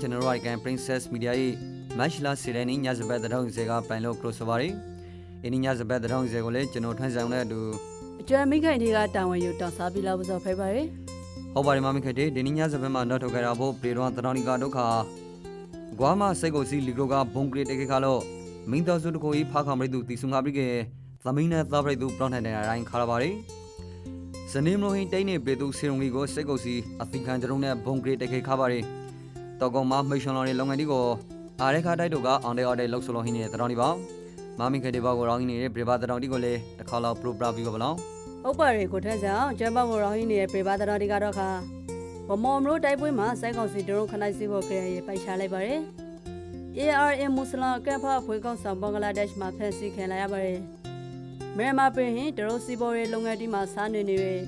ကျွန်တော်တို့က Princess Media ၏မတ်လာစီရန်ညဇဘတ်တောင်းစေကပိုင်လို့ close ပါရီအင်းညဇဘတ်တောင်းစေကိုလည်းကျွန်တော်ထွန်းဆောင်တဲ့အတူအကျွမ်းမိခိုင်တွေကတာဝန်ယူတောင်းစားပြီးလောက်ဆိုဖိတ်ပါရယ်ဟုတ်ပါတယ်မမခက်တဲ့ဒီညဇဘတ်မှာတော့ထုတ်ကြတာဖို့ပြေတော်တတော်နီကဒုက္ခဂွာမစိတ်ကိုစီလီဂရိုကဘုံကရတေခခလို့မင်းတော်စုတကိုဤဖာခမရိတုတီဆုံငါပြီးကသမင်းနဲ့သဘရိတုပလောင်းထိုင်တဲ့အတိုင်းခါရပါရီစနေမလို့ဟင်းတိတ်နေပေသူစီရုံကြီးကိုစိတ်ကိုစီအသင်ခံကြုံနဲ့ဘုံကရတေခခပါရီ တော့ကောင်မမိတ်ရှင်လော်ရဲ့လုပ်ငန်းဒီကိုအားရခတိုက်တို့ကအောင်တဲ့အော်တဲ့လောက်ဆလုံးဟင်းနေတဲ့တတော်နီပါမမခက်တဲ့ဘောကိုရောင်းနေနေတဲ့ပြေပါတတော်တီကိုလည်းတစ်ခါလောက်ပရိုပရာပြီးပါလောင်းဟုတ်ပါရယ်ကိုထက်ဆောင်ကျမ်းမမော်ရောင်းရင်းနေတဲ့ပေပါတော်ဒီကတော့ခါဗမော်မလို့တိုက်ပွဲမှာစိုက်ကောင်စီဒရုန်းခနိုင်စီဖို့ကြရရပိုက်ချလိုက်ပါရယ် ARM မွတ်စလမ်ကပ်ဖဖွေးကောက်ဆောင်ဘင်္ဂလားဒေ့ရှ်မှာဖက်စီခံလိုက်ရပါရယ်မြန်မာပြည်ဟင်ဒရုန်းစီဘော်ရဲ့လုပ်ငန်းဒီမှာစားနေနေရယ်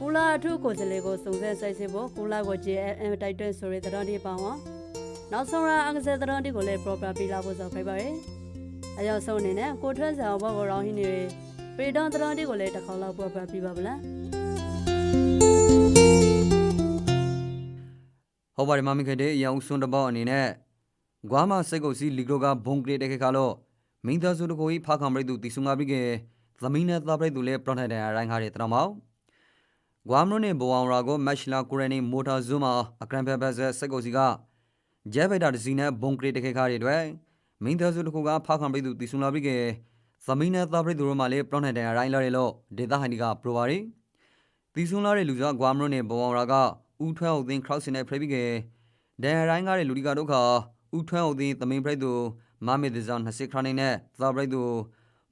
ကူလာအထုကိုယ်စလေကိုစုံစမ်းဆိုင်စစ်ဖို့ကူလာကို JM တိုက်တွန်းဆိုရတဲ့တော်ဒီပါဝါနောက်ဆုံးရအကစားတော်ဒီကိုလည်း proper ပြလာဖို့ဆိုခိုင်းပါရယ်အရောက်ဆုံးအနေနဲ့ကိုထွက်ဆောင်ဘောကိုရောင်းရင်းနေရယ်ပေတန်တရန်ဒီကိုလည်းတစ်ခေါက်လောက်ပွားပွားပြပါဗလားဟုတ်ပါတယ်မမခက်တဲ့အယောင်စွန်းတပေါအနေနဲ့ဂွာမစိတ်ကိုစီလီဂရိုကဘုံကရတဲ့ခခလို့မင်းသားစုတကိုဤဖာခမရိတုတီဆုံငါပြီးကသမင်းနဲ့သဘရိတုလည်းပရော့ထိုင်တဲ့အတိုင်းခါတဲ့တတော်မောက် ဂွာမလို့နေဘောအောင်ရာကိုမက်ရှလာကိုရနီမိုတာဇူမာအကရန်ဖက်ဘက်ဆက်စိတ်ကိုစီကဂျက်ဗက်တာဒစီနဲ့ဘုံကရတဲ့ခခတွေအတွက်မင်းသားစုတကိုကဖာခမရိတုတီဆုံလာပြီးကသမင်းနဲ့သဘရိတုတို့မှလည်းပရော့ထိုင်တဲ့အတိုင်းလာတယ်လို့ဒေတာဟန်ဒီကပရိုပါရီတီဆုံလာတဲ့လူစားဂွာမလို့နေဘောအောင်ရာကဦးထွန်းအောင်သင်းခရော့စင်နဲ့ဖရိပြီးကဒန်ရိုင်းကားတဲ့လူဒီကဒုက္ခဦးထွန်းအောင်သင်းသမင်ဖရိတ်သူမမေဒဇန်20ခရနိုင်နဲ့သာဖရိတ်သူ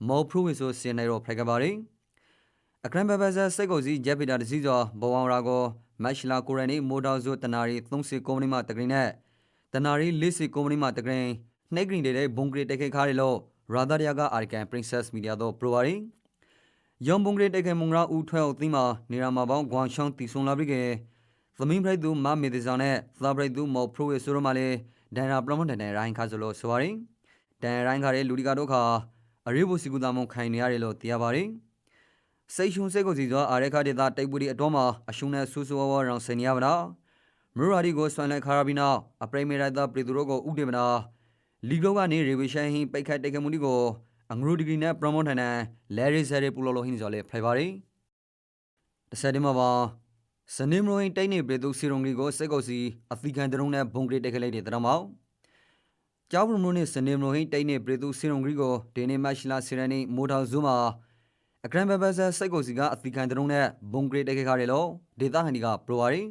မောဖရူဝီဆိုစင်နေတော့ဖရကပါရီ အခရန်ဘဘဇာစိတ်ကိုစီဂျက်ပီတာတစီကျော်ဘောဝောင်ရာကိုမက်ရှလာကိုရနီမိုတော်ဇိုတနာရီ30ကုမ္ပဏီမှတကရင်နဲ့တနာရီ40ကုမ္ပဏီမှတကရင်နှိတ်ဂရင်တဲ့ဘုံဂရီတက်ခဲခါရီလို့ရာဒါရီယာကအာရီကန် Princess Media တို့ပရိုဝါရီယုံဘုံဂရီတက်ခဲမုံရာဦးထွန်းအောင်သင်းမှာနေရာမှာပေါင်းဂွမ်ရှောင်းတီဆုံလာပြီးကသမင်းဖရိတ်သူမမေဒဇန်နဲ့သာဖရိတ်သူမောဖရူဝီဆိုရမလေးဒန်ရာပလမန်တန်တဲ့ရိုင်းခါဆိုလို့ဆိုပါရင်ဒန်ရိုင်းခါတဲ့လူဒီကာတို့ခါအရေးဖို့စီကူတာမုံခိုင်နေရတယ်လို့သိရပါတယ် စိတ်ရှုံစိတ်ကိုစီစွာအာရခဒေတာတိုက်ပွေအတော်မှာအရှုံးနဲ့ဆူဆူဝါဝါရောင်စင်ရပါတော့မရူရာဒီကိုဆွမ်းလိုက်ခါရပြီးနောက်အပရိမေရိုက်တာပရီသူတို့ကိုဥတေမနာလီဂလောကနေရေဝေရှန်ဟင်းပိတ်ခတ်တိုက်ခတ်မှုဒီကိုအငရူဒီဂရီနဲ့ပရမွန်ထန်နဲ့လဲရီဆယ်ရီပူလောလိုဟင်းဆိုလေဖိုင်ပါရီတစ်ဆက်တည်းမှာပါစနေမရိုင်းတိုက်နေပြည်သူစီရုံကြီးကိုစိတ်ကိုစီအသီခံတရုံနဲ့ဘုံဂရီတိုက်ခတ်လိုက်တဲ့တရမောက်ကျောင်းပရမုန်နဲ့စနေမရိုင်းတိုက်နေပြည်သူစီရုံကြီးကိုဒေနေမရှလာစီရန်နီမိုတော်ဇူမာ အဂရန်ဘဘဆာစိတ်ကိုစီကအသီခံတရုံနဲ့ဘုံဂရီတိုက်ခတ်ရတယ်လို့ဒေတာဟန်ဒီကပရိုဝါရီ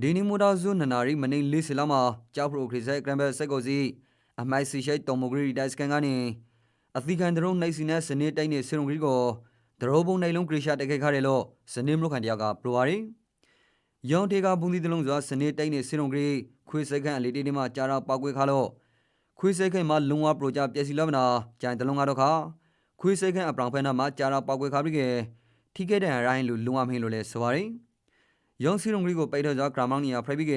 ဒီနီမိုတော်ဇူနနာရီမနေလေးစလာမှာကျောင်းပရိုခရစ်ဆက်ဂရန်ဘစိတ်ကိုစီအမိုက်စီရှိတော်မဂရီတိုက်စကန်ကနေအသီခံတရုံနိုင်စီနဲ့စနေတိုက်နေစီရုံကြီးကိုဒရိုဘုံနိုင်လုံးဂရီရှာတိုက်ခတ်ရတယ်လို့စနေမလို့ခံတရားကပရိုဝါရီယောင်တေကဘူးဒီတလုံးစွာစနေတိုက်နေစင်ုံဂရီခွေးစိတ်ခန့်အလေးတေးတေးမှကြာတော့ပောက်ကွဲခါလို့ခွေးစိတ်ခန့်မှာလုံဝပရိုကြပျက်စီလောမနာကြိုင်တလုံးကတော့ခါ ခွေးစိတ်ခန့်အပရောင်ဖဲနာမှာကြာတော့ပောက်ကွဲခါပြီးကထိခဲ့တဲ့အရိုင်းလူလုံဝမင်းလို့လဲဆိုပါရင်ယောင်စင်ုံဂရီကိုပိတ်တော့စွာဂရမောင်းနီယာဖရိုက်ပြီးက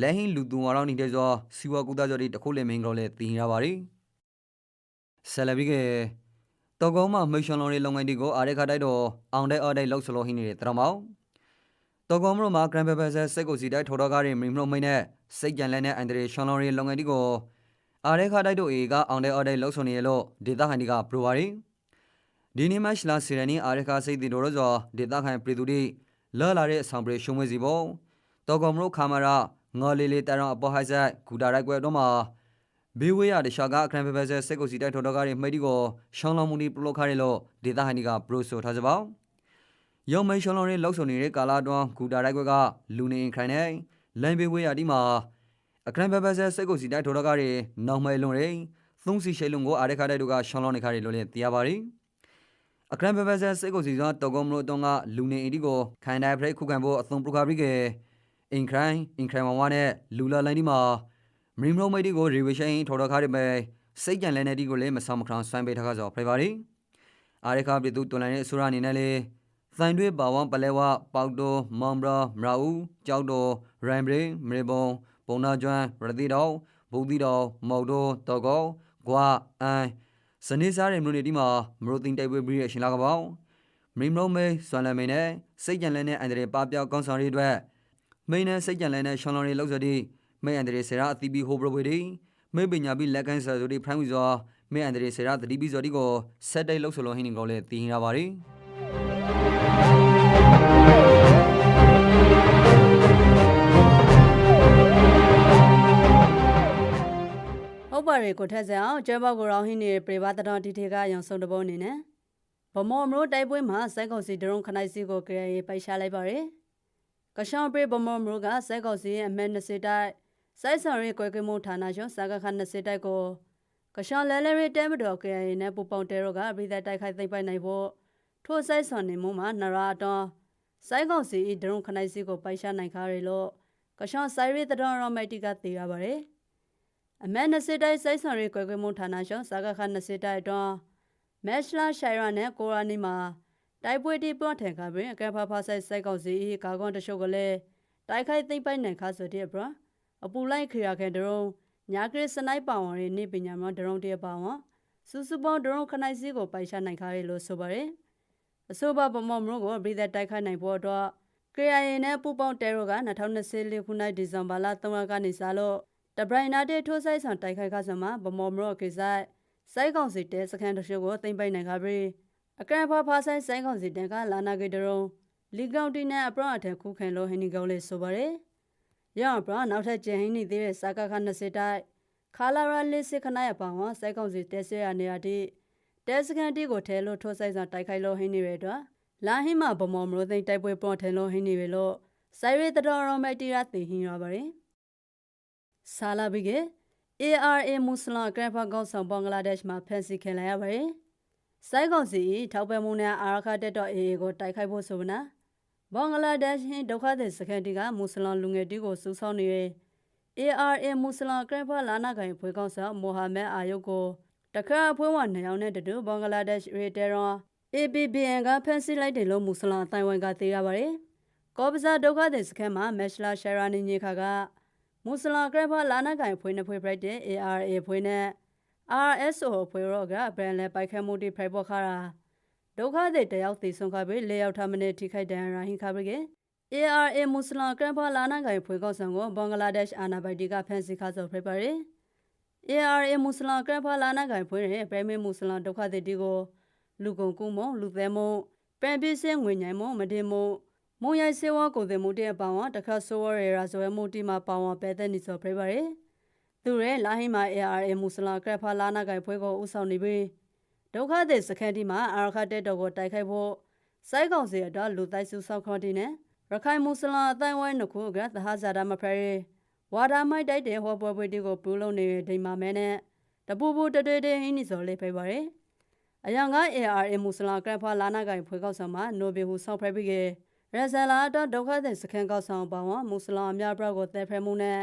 လဲဟင်းလူသူဝါတော့နေတဲ့စွာစီဝါကူသားကြော်ဒီတခုလေမင်းကောလဲတင်ရပါရီဆယ်လဘီကတောကောင်းမှမိရှွန်လော်ရီလုံငန်းဒီကိုအားရခတိုက်တော့အောင်တဲ့အော်တဲ့လောက်ဆလိုဟင်းနေတဲ့တရမောင်တော်ကောင်မလို့မှာဂရန်ဘဘဆာစိတ်ကိုစီတိုက်ထော်တော်ကားတွေမင်းမလို့မိတ်နဲ့စိတ်ကြံလဲနဲ့အန်ဒရီရှွန်လော်ရီလုပ်ငန်းတီကို အားရဲခါတိုက်တို့အေကအောင်တဲ့အော်တဲ့လောက်ဆုံနေရလို့ဒေတာဟန်ဒီကပရိုဝါရီဒီနေ့မှရှလာစီရနီအားရဲခါစိတ်တီတို့ရောဆိုဒေတာခိုင်ပရီတူဒီလော်လာတဲ့အဆောင်ပရီရှုံးမွေးစီပုံတော်ကောင်မလို့ခါမရာငေါ်လီလီတရန်အပေါ်ဟိုက်ဆက်ဂူတာရိုက်ကွဲတော့မှာဘေးဝေးရတခြားကဂရန်ဘဘဆာစိတ်ကိုစီတိုက်ထော်တော်ကားတွေမိတ်တီကိုရှောင်းလောင်မှုဒီပလိုခါရလို့ဒေတာဟန်ဒီကပရိုဆိုထားကြပါယောမိန်ရှောင်းလုံးရဲ့လောက်ဆုံနေတဲ့ကာလာတွန်းဂူတာရိုက်ကွက်ကလူနေခိုင်နေလန်ဘေးဝေးရဒီမှာ အခရန်ဘဘဆဲစိတ်ကိုစီတိုက်ထော်တော့ကားတွေနောင်မဲလွန်ရင်သုံးစီရှိလုံကိုအားရခတဲ့တို့ကရှောင်းလုံးနေခါတွေလို့လည်းသိရပါရီအခရန်ဘဘဆဲစိတ်ကိုစီသောတောကုံမလို့တုံးကလူနေအီဒီကိုခိုင်တိုင်းဖရိတ်ခုခံဖို့အသုံးပရခါပြီးကအင်ခရိုင်းအင်ခရိုင်းဝဝနဲ့လူလာလိုင်းဒီမှာမရီမရိုမိတ်ဒီကိုရီဝေရှင်ထော်တော့ကားတွေပဲစိတ်ကြံလဲနေဒီကိုလည်းမဆောင်မခရောင်ဆွမ်းပေးထားကြဆိုဖရိပါရီအားရခပြည်သူတွန်လိုင်းရဲ့အစိုးရအနေနဲ့လေစိုင်တွေပါဝမ်ပလဲဝပေါတိုမောင်ဘရာမရာဦးကြောက်တော်ရန်ဘရင်မရေပုံ ပုံနာကျွမ်းရတိတော်ဘူတိတော်မော်တိုတော်ကောဂွာအန်စနေစားတဲ့မြို့နယ်ဒီမှာမရိုတင်တိုက်ပွဲပြီးရရှင်လာကပောင်းမင်းမလုံးမဲဆွမ်လမင်းနဲ့စိတ်ကြံလဲနဲ့အန်ဒရီပါပြောက်ကောင်းဆောင်ရီအတွက်မိန်နဲ့စိတ်ကြံလဲနဲ့ရှွန်လော်ရီလောက်စတိမဲအန်ဒရီဆရာအသီးပြီးဟိုဘရဝေဒီမဲပညာပြီးလက်ကန်ဆာဆိုဒီဖရိုင်းဝီဇောမဲအန်ဒရီဆရာသတိပြီးဇော်ဒီကိုဆက်တိုက်လောက်ဆလောဟင်းနေကောလေတည်ရပါရီ ဟုတ်ပါရေကိုထက်စအောင်ကျဲဘောက်ကိုရောင်းဟင်းနေတဲ့ပြေပါတတော်တီထေကရောင်စုံတဘောအနေနဲ့ဗမော်မလို့တိုက်ပွဲမှာစိုက်ကောင်စီဒရုန်းခနိုင်စီကိုကြရပိုက်ရှားလိုက်ပါရယ်ကရှောင်းပြေဗမော်မလို့ကစိုက်ကောင်စီရဲ့အမဲ20တိုက်စိုက်ဆောင်ရဲကွယ်ကွယ်မှုဌာနချုပ်စာကခ20တိုက်ကိုကရှောင်းလဲလဲရဲတဲမတော်ကြရနဲ့ပူပေါင်တဲရောကပြည်သက်တိုက်ခိုက်သိပ်ပိုက်နိုင်ဖို့ထို့စိုက်ဆောင်နေမှုမှာနရာတော်စိုက်ကောင်စီဒရုန်းခနိုင်စီကိုပိုက်ရှားနိုင်ခါရလို့ကရှောင်းဆိုင်ရဲတတော်ရောမိုက်တီကတေရပါရယ် အမဲ20တိုက်စိုက်ဆောင်ရေးကွယ်ကွယ်မှုဌာနရှောင်းစာကခ20တိုက်အတွင်းမက်ရှလာရှိုင်ရနဲ့ကိုရာနီမှာတိုက်ပွဲတိပွန်ထန်ကပင်အကဲဖာဖာဆိုင်စိုက်ကောက်စီကာကွန်တရှုပ်ကလေးတိုက်ခိုက်သိမ့်ပိုက်နိုင်ခါဆိုတဲ့ဘရအပူလိုက်ခရခဲဒရုံညာကရစနိုက်ပါဝန်ရဲ့နေပညာမှာဒရုံတရပါဝန်စူစူပေါဒရုံခနိုင်စီကိုပိုက်ရှာနိုင်ခါရလို့ဆိုပါရယ်အဆိုပါပမော့မလို့ကိုပြည်သက်တိုက်ခိုက်နိုင်ဖို့အတွက် KIA နဲ့ပူပေါင်းတဲရိုက2024ခုနှစ်ဒီဇင်ဘာလ3ရက်ကနေစလို့ တဘရိုင်နာတဲ့ထိုးဆိုင်ဆောင်တိုက်ခိုက်ခါစမှာဗမော်မရော့ကိဆိုင်စိုက်ကောင်စီတဲစခန်းတရှို့ကိုတင်ပိုင်နိုင်ခါပြီအကန်ဖာဖာဆိုင်စိုက်ကောင်စီတဲကလာနာဂေတရုံလီကောင်တီနဲ့အပရအထခုခံလို့ဟင်းနီကောင်လေးဆိုပါရယ်ရအောင်ပရနောက်ထပ်ကျင်းဟင်းနီသေးတဲ့စာကခ20တိုက်ခါလာရလေးစစ်ခနာရပောင်ဝစိုက်ကောင်စီတဲဆရနေရတဲ့တဲစခန်းတီကိုထဲလို့ထိုးဆိုင်ဆောင်တိုက်ခိုက်လို့ဟင်းနီရတဲ့လာဟင်းမှာဗမော်မလို့သိတိုက်ပွဲပေါ်ထဲလို့ဟင်းနီရလို့ဆိုင်ရတတော်ရောမတီရသိဟင်းရပါရယ် ဆာလာဘီက ARA မွတ်စလင်ကရဖာကောက်ဆောင်ဘင်္ဂလားဒေ့ရှ်မှာဖမ်းဆီးခံလိုက်ရပါတယ်။စိုက်ကောင်စီထောက်ပံ့မှုနဲ့အာရခတက်တော့ AA ကိုတိုက်ခိုက်ဖို့ဆိုနာဘင်္ဂလားဒေ့ရှ်ဒုက္ခသည်စခန်းတီကမွတ်စလင်လူငယ်တီကိုစူးစောင်းနေတဲ့ ARA မွတ်စလင်ကရဖာလာနာကိုင်ဖွေကောက်ဆောင်မိုဟာမက်အာယုတ်ကိုတခါဖွင့်ဝနှစ်ယောက်နဲ့တူဘင်္ဂလားဒေ့ရှ်ရေတဲရွန် ABBN ကဖမ်းဆီးလိုက်တယ်လို့မွတ်စလင်အတိုင်းဝိုင်းကသိရပါတယ်။ကောပဇာဒုက္ခသည်စခန်းမှာမက်ရှလာရှာရာနီညခါက မွတ်စလင်ကရဖာလာနာကိုင်ဖွေနှဖွေပရိုက်တဲ့ ARA ဖွေနဲ့ RSO ဖွေရောကဘရန်လဲပိုက်ခတ်မှုတိဖိုက်ပေါ်ခါတာဒုက္ခသည်တယောက်သေဆုံးခါပြီလေယောက်ထမနဲ့ထိခိုက်ဒဏ်ရာဟင်ခါပြီက ARA မွတ်စလင်ကရဖာလာနာကိုင်ဖွေကောက်ဆောင်ကိုဘင်္ဂလားဒေ့ရှ်အာနာဘိုက်တီကဖမ်းဆီးခါဆိုဖိပါရယ် ARA မွတ်စလင်ကရဖာလာနာကိုင်ဖွေတဲ့ပရိုင်မမွတ်စလင်ဒုက္ခသည်တီကိုလူကုန်ကူမုံလူသဲမုံပန်ပစ်စင်းငွေညိုင်မုံမတင်မုံ မုံရိုက်စေဝါကိုတဲ့မှုတဲ့အပောင်ဝတခါဆိုဝရရာဇဝဲမှုတီမှာပောင်ဝပဲတဲ့နေစောဖိပါရယ်သူရဲလာဟိမာ ARA မွတ်စလင်ကရဖာလာနာကိုင်ဖွေကိုဥဆောင်နေပြီးဒုက္ခသည်စခန်းတီမှာအာရခတက်တော်ကိုတိုက်ခိုက်ဖို့စိုက်ကောင်စီအတွက်လူတိုက်စုဆောက်ခေါ်တီနဲ့ရခိုင်မွတ်စလင်အတိုင်းဝိုင်းနှစ်ခုကသဟဇာတာမဖရဲဝါဒမိုက်တိုက်တဲ့ဟောပွဲပွဲတီကိုပူလုံးနေတဲ့ဒိမ်မာမဲနဲ့တပူပူတတွေးတွေဟင်းနေစော်လေးဖိပါရယ်အယံက ARA မွတ်စလင်ကရဖာလာနာကိုင်ဖွေကောက်ဆောင်မှာနိုဘယ်ဟူဆောက်ဖဲပြီးက ရဇလာတော့ဒုက္ခသည်စခန်းကောက်ဆောင်ပါဝမွတ်စလင်အများပြကိုတဲဖဲမှုနဲ့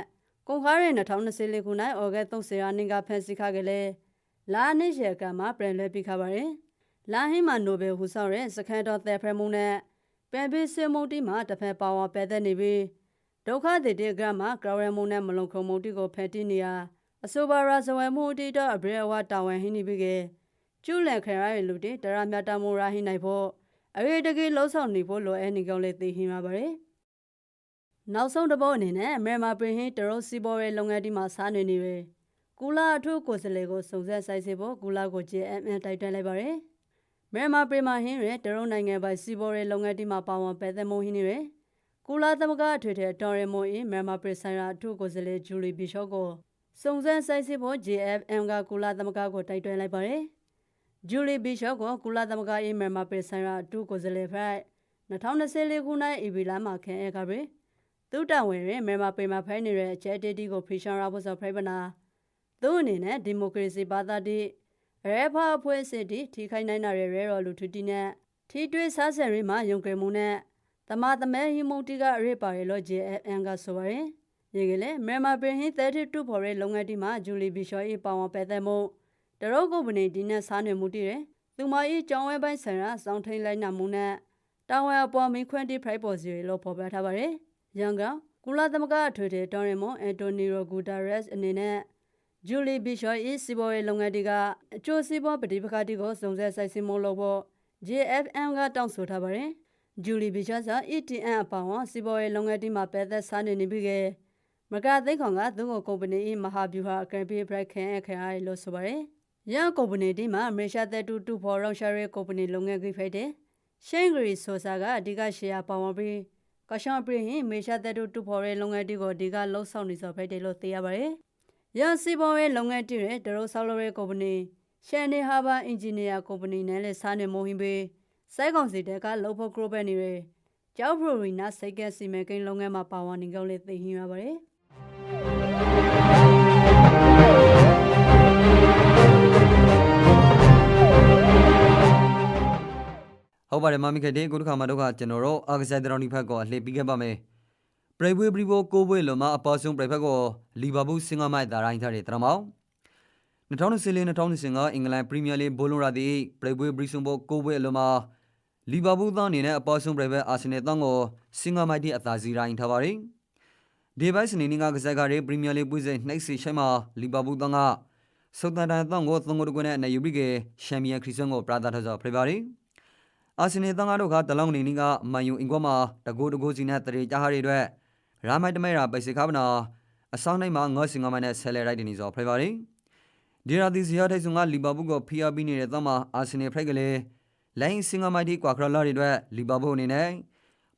ကုန်ခါရဲ2024ခုနှစ်ဩဂတ်30ရက်နေ့ကဖန်စီခါကလေးလာနှစ်ရကမှာပြန်လဲပြီးခါပါရင်လာဟင်းမှာနိုဘယ်ဟူဆောက်ရဲစခန်းတော်တဲဖဲမှုနဲ့ပန်ပီစမုန်တီမှာတစ်ဖက်ပါဝပဲတဲ့နေပြီးဒုက္ခသည်တေကမှာကရရမှုနဲ့မလုံခုံမှုတီကိုဖက်တီနေရအဆိုပါရာဇဝဲမှုတီတော့အဘရဝတာဝန်ဟင်းနေပြီးကကျူးလန်ခရရလူတီတရမြတာမူရာဟင်းနိုင်ဖို့ အရေးတကြီးလှုပ်ဆောင်နေဖို့လိုအပ်နေကြောင်းလည်းသိဟင်ပါပါတယ်။နောက်ဆုံးတစ်ပုတ်အနေနဲ့အမေမာပင်ဟင်းတရုတ်စီဘော်ရဲ့လုပ်ငန်းဒီမှာစားနေနေပဲ။ကူလာအထုကိုယ်စလေကိုစုံစက်ဆိုင်စေဖို့ကူလာကို JMN တိုက်တွန်းလိုက်ပါတယ်။မေမာပင်မာဟင်းရဲ့တရုတ်နိုင်ငံပိုင်စီဘော်ရဲ့လုပ်ငန်းဒီမှာပါဝင်ပဲသက်မုံဟင်းနေရယ်။ကူလာသမဂအထွေထွေတော်ရမွန်အင်းမေမာပင်ဆိုင်ရာအထုကိုယ်စလေဂျူလီဘီရှော့ကိုစုံစက်ဆိုင်စေဖို့ JFM ကကူလာသမဂကိုတိုက်တွန်းလိုက်ပါတယ်။ ဂျူလီဘီရှော့ကိုကုလသမဂ္ဂအေးမြန်မာပြည်ဆိုင်ရာတူကိုယ်စားလှယ်ဖိုက်2024ခုနှစ်ဧပြီလမှာခန့်အပ်ခဲ့ပြီးသူတဝင်ရင်မြန်မာပြည်မှာဖိုင်နေတဲ့အချက်တေတီကိုဖီရှန်ရာဖို့ဆိုဖိဗနာသူအနေနဲ့ဒီမိုကရေစီဘာသာတိရဲဖာအဖွဲ့အစည်းတီထိခိုက်နိုင်တဲ့ရဲရော်လူထူတီနဲ့ထိတွေ့ဆဆယ်ရီမှာယုံကြည်မှုနဲ့တမသမဲဟီမုန်တီကအရေးပါရလို့ JFN ကဆိုပါရင်ရေကလေးမြန်မာပြည်ဟင်း32ဖော်ရဲလုပ်ငန်းတီမှာဂျူလီဘီရှော့အေးပါဝင်ပဲတဲ့မှု တရုတ်ကုမ္ပဏီဒီနဲ့စားနေမှုတည်တယ်သူမ၏ကြောင်းဝဲပိုင်းဆန်ရာစောင်းထိန်လိုက်နာမှုနဲ့တာဝန်အပေါ်မင်းခွင့်တိဖရိုက်ပေါ်စီလို့ဖော်ပြထားပါတယ်။ရန်ကုန်ကုလသမဂ္ဂအထွေထွေတော်ရင်မွန်အန်တိုနီရိုဂူတာရက်စ်အနေနဲ့ဂျူလီဘီရှော့၏စီဘော်ရဲ့လုပ်ငန်းတွေကအကျိုးစီးပွားပဋိပက္ခတွေကိုစုံစမ်းဆိုင်ဆင်းမှုလုပ်ဖို့ JFM ကတောင်းဆိုထားပါတယ်။ဂျူလီဘီရှော့က ETN အပောင်စီဘော်ရဲ့လုပ်ငန်းတွေမှာပဲသက်စားနေနေပြီးကမကာသိန်းခေါင်ကသူ့ကိုကုမ္ပဏီ၏မဟာဗျူဟာအကယ်ပီဘရက်ခင်အခရာလို့ဆိုပါတယ်။ ရန်ကုမ္ပဏီဒီမှာမေရှာသက်တူတူဖော်ရောရှာရဲကုမ္ပဏီလုပ်ငန်းကြီးဖိတ်တယ်။ရှိန်ဂရီဆိုစာကအဓိကရှယ်ယာပါဝင်ပြီးကရှောင်းပြည်ဟင်မေရှာသက်တူတူဖော်ရဲလုပ်ငန်းတီကိုအဓိကလှုပ်ဆောင်နေစောဖိတ်တယ်လို့သိရပါတယ်။ရန်စီပေါ်ရဲလုပ်ငန်းတီရဲ့ဒရိုဆောက်လုပ်ရဲကုမ္ပဏီရှန်နီဟာဘာအင်ဂျင်နီယာကုမ္ပဏီနဲ့လည်းစားနေမိုးဟင်းပြီးစိုက်ကောင်စီတဲကလှုပ်ဖို့ဂရုပဲနေရယ်ကျောက်ဖရိုရီနာစိတ်ကက်စီမံကိန်းလုပ်ငန်းမှာပါဝင်နေကြလေသိဟင်းရပါတယ်။ ဟုတ်ပါတယ်မမီခတဲ့ကိုတစ်ခါမှတော့ကကျွန်တော်တို့အာကစားတရောင်ဒီဖက်ကိုအလှည့်ပြီးခဲ့ပါမယ်ပရိဘွေပရိဘောကိုဘွေလောမအပေါ်ဆုံးပရိဖက်ကိုလီဗာပူးစင်ကာမိုက်ဒါရိုင်းထားတဲ့တရမောင်း2024 2025အင်္ဂလန်ပရီးမီးယားလိဘောလုံးရာသီပရိဘွေပရိဆုံဘောကိုဘွေလောမလီဗာပူးသားအနေနဲ့အပေါ်ဆုံးပရိဖက်အာဆင်နယ်တောင်းကိုစင်ကာမိုက်တီအသာစီရိုင်းထားပါတယ်ဒီဘိုက်စနေနေ့ကကစားကြတဲ့ပရီးမီးယားလိပွဲစဉ်နှိုက်စီရှိုင်းမှာလီဗာပူးသားကစုံတန်တန်တောင်းကိုသုံးကိုတကွနဲ့အနေယူပြီးကချန်ပီယံခရစ်စတန်ကိုပရာဒါထားကြောဖိပါတယ် အာဆင်နယ်တန်ကားတို့ကတလောင်းနေနီကမန်ယူအင်ကွာမှာတကူတကူစီနဲ့တရေကြားဟာတွေအတွက်ရာမိုက်တမဲရာပိစိခါပနာအဆောင်နိုင်မှာငေါစင်ကမနဲ့ဆယ်လေရိုက်တင်နေစောဖရိုပါရီဒီရာဒီစီယာထိုင်ဆုံကလီဗာပူးကိုဖီအာဘီနေတဲ့တမအာဆင်နယ်ဖရိုက်ကလေးလိုင်းစင်ကမိုက်တီကွာခရလာတွေအတွက်လီဗာပူးအနေနဲ့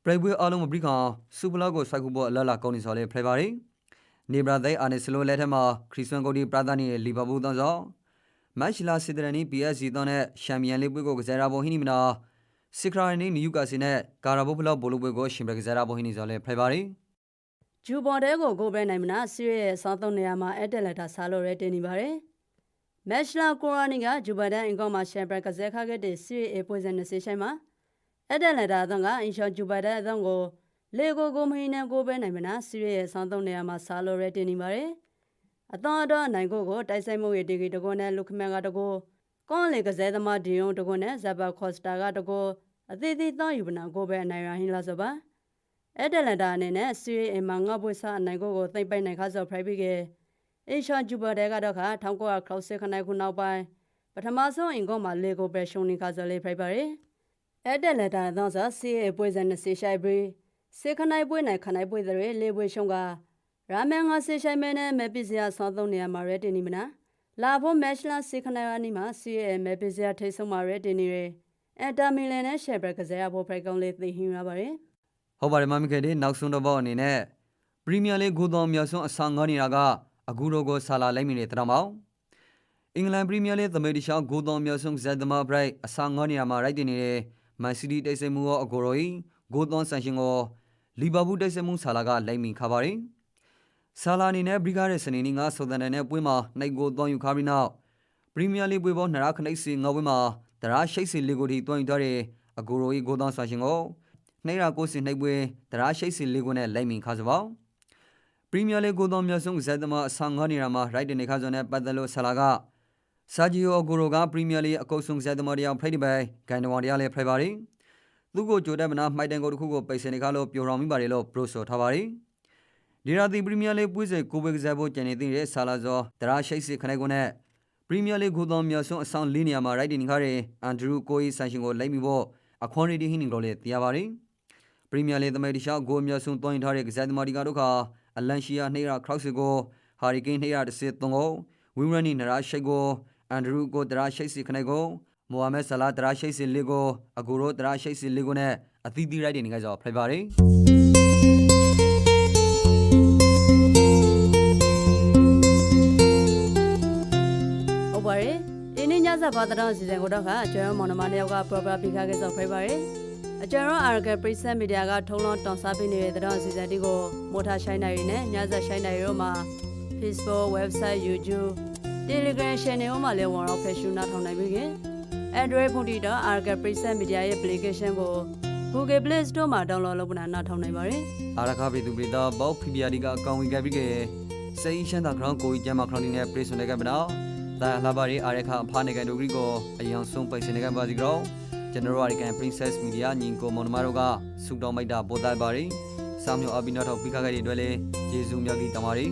ပရိဘွေအလုံးမပရိခေါစူပလာကိုစိုက်ခုပေါ်အလလာကောင်းနေစောလေဖရိုပါရီနေဘရာဒိုင်အာနေစလိုလက်ထက်မှာခရစ်စတန်ကိုဒီပရာဒါနီလီဗာပူးတောင်းစောမက်ရှလာစီဒရနီ PSG တောင်းတဲ့ချန်ပီယံလိပွဲကိုကစားရပေါ်ဟိနီမနာ စစ်ခရိုင်နီနယူကာစီနဲ့ကာရာဘိုဖလောက်ဘိုလိုပွဲကိုရှင်ဘကစားရပေါ်ဟိနေစောလဲဖိုင်ပါရီဂျူပေါ်တဲကိုကိုပဲနိုင်မနာစီးရဲ့စောင်းသုံးနေရာမှာအဲ့တက်လက်တာစားလို့ရဲတင်နေပါတယ်။မက်ရှလာကိုရာနီကဂျူပါဒန်အင်ကောမှာရှန်ပရကစားခခဲ့တဲ့စီးရဲ့ပွဲစဉ်နဲ့ဆေးဆိုင်မှာအဲ့တက်လက်တာတော့ကအင်ရှောဂျူပါဒန်အတော့ကိုလေကိုကိုမဟင်းနဲ့ကိုပဲနိုင်မနာစီးရဲ့စောင်းသုံးနေရာမှာစားလို့ရဲတင်နေပါတယ်။အတော့တော့နိုင်ကိုကိုတိုက်ဆိုင်မှုရဲ့ဒီဂီတကွန်းနဲ့လုခမန်ကတကော ကွန်လေကစားသမားဒီယွန်တကွန်းနဲ့ဇဘခေါ့စတာကတကောအသေးသေးတော့ယူပနာကိုပဲနိုင်ရဟင်းလာဆိုပါ။အဲ့ဒလန်တာအနေနဲ့စီရီအမငါပွေစာအနိုင်ကိုကိုသိမ့်ပိုက်နိုင်ခါစောဖရိုက်ပြီးကအေရှန်ဂျူဘာတဲကတော့ခါ1900ခလောက်စစ်ခနိုင်ခုနောက်ပိုင်းပထမဆုံးအင်ကောမှာလေကိုပဲရှုံနေခါစောလေးဖရိုက်ပါရယ်အဲ့ဒလန်တာတော့ဆိုစီရီပွေစံနဲ့ဆေရှိုက်ပြီးစစ်ခနိုင်ပွေနိုင်ခနိုင်ပွေတဲ့လေပွေရှုံကရာမန်ငါဆေရှိုက်မဲနဲ့မဲပစ္စယဆောင်းသုံးနေရမှာရဲတင်နေမနာ လာဖို့မက်ရှလာစစ်ခနိုင်ရနီမှာစီရီမဲပစ္စယထိတ်ဆုံးမှာရဲတင်နေရယ်အက်တာမီလန်နဲ့ရှယ်ဘရကစားရဖို့ဖရိုက်ကောင်းလေးသိဟင်းရပါရယ်ဟုတ်ပါတယ်မမခဲတဲ့နောက်ဆုံးတော့ဘောအနေနဲ့ပရီးမီယာလိဂိုတော်မြောက်ဆုံးအဆောင်ငေါနေတာကအခုတော့ကိုဆာလာလိုက်မိနေတဲ့တရမောင်းအင်္ဂလန်ပရီးမီယာလိသမီးတီရှောင်းဂိုတော်မြောက်ဆုံးဇက်သမားဘရိုက်အဆောင်ငေါနေရာမှာရိုက်တင်နေတဲ့မန်စီးတီတိုက်စစ်မှုရောအကိုရိုဤဂိုတော်ဆန်ရှင်ကိုလီဗာပူးတိုက်စစ်မှုဆာလာကလိုက်မိခါပါတယ် ဆာလာအနေနဲ့ဘရီဂါရဲ့စနေနေ့ကဆိုဒန်နဲ့ပွဲမှာနှိုက်ကိုတော်ယူခါပြီးနောက်ပရီးမီယာလိပွဲပေါ်နရခနိတ်စီငေါပွဲမှာတရာရှိတ်စီလီကိုတီတွန်းယူထားတဲ့အကိုရိုဤဂိုတော်ဆန်ရှင်ကိုနှိရာကိုစင်နှိပ်ပွဲတရာရှိတ်စီလေးကိုနဲ့လိုက်မင်ခါစပေါပရီးမီးယားလိကိုတော်များဆုံးဇက်သမားအဆောင်ငါးနေရာမှာရိုက်တင်နေခါစောနဲ့ပတ်သက်လို့ဆလာကဆာဂျီယိုအဂိုရိုကပရီးမီးယားလိအကုတ်ဆုံးဇက်သမားတယောက်ဖိတ်ဒီပိုင်ဂန်နဝန်တရားလေးဖိတ်ပါရီသူကိုကြိုတက်မနာမှိုက်တန်ကိုတစ်ခုကိုပိတ်စင်နေခါလို့ပျော်တော်မိပါတယ်လို့ဘရိုဆိုထားပါရီ ဒီရာတီပရီးမီးယားလိပွေးစေကိုဘေကစားဖို့ကြံနေတဲ့ဆာလာဇောတရာရှိတ်စီခနိုင်ကိုနဲ့ပရီးမီးယားလိကိုတော်များဆုံးအဆောင်လေးနေရာမှာရိုက်တင်နေခါတဲ့အန်ဒရူကိုဤဆန်ရှင်ကိုလိုက်မိဖို့အခွန်ရီဒီဟင်းနေလို့လေတရားပါရီပရီးမီးယားလိသမိုင်းတခြားဂိုးအများဆုံးတွန်းထားတဲ့ကစားသမားဒီကတော့ခါအလန်ရှီယာနှိရာခရောက်စီကိုဟာရီကိန်းနှိရာတစ်စစ်သုံးကိုဝီရနီနရာရှိတ်ကိုအန်ဒရူကိုဒရာရှိတ်စီခနိုင်ကိုမိုဟာမက်ဆလာဒရာရှိတ်စီလီကိုအဂူရိုဒရာရှိတ်စီလီကိုနဲ့အသီးသီးရိုက်တင်နေကြကြောဖိပါရီဟုတ် ပါတယ်ဒီနေ့ညစာဘာတတော်စီစဉ်ကိုတော့ခါကျွန်တော်မောင်နှမနှစ်ယောက်က proper ပြီးခါခဲ့စောဖိပါတယ်အကျွန်တော်အာရကပရိစက်မီဒီယာကထုံးလုံးတောင်စားပေးနေတဲ့တတော်စီစဉ်တီကိုမိုထားရှိုင်းနိုင်ရင်းနဲ့ညစာရှိုင်းနိုင်ရောမှာ Facebook website YouTube Telegram channel မှာလည်းဝန်တော့ဖက်ရှင်နာထောင်နိုင်ပြီခင် Android ဖုန်းတီတော့အာရကပရိစက်မီဒီယာရဲ့ application ကို Google Play Store မှာ download လုပ်နာနာထောင်နိုင်ပါတယ်အာရခပရိသူပရိသဘောက်ဖီပီယာဒီကအကောင်ဝင်ခဲ့ပြီးကဲစိတ်ရှမ်းသာခရောင်းကိုကြီးကျမ်းမခရောင်းနေနဲ့ပရိဆွန်နေခဲ့မနော် တာလာပါရီအာရခအဖာနေကန်ဒိုဂရီကိုအယောင်ဆုံးပိတ်စင်နေခဲ့ပါစီကြောကျွန်တော်တို့အရိကန် Princess Media ညီကိုမောင်နှမတို့ကစူတောင်းမိုက်တာပို့တိုင်ပါရီစာမျိုးအဘိနာထောက်ပြီးခါခဲ့တဲ့အတွက်လည်းကျေးဇူးများကြီးတင်ပါတယ်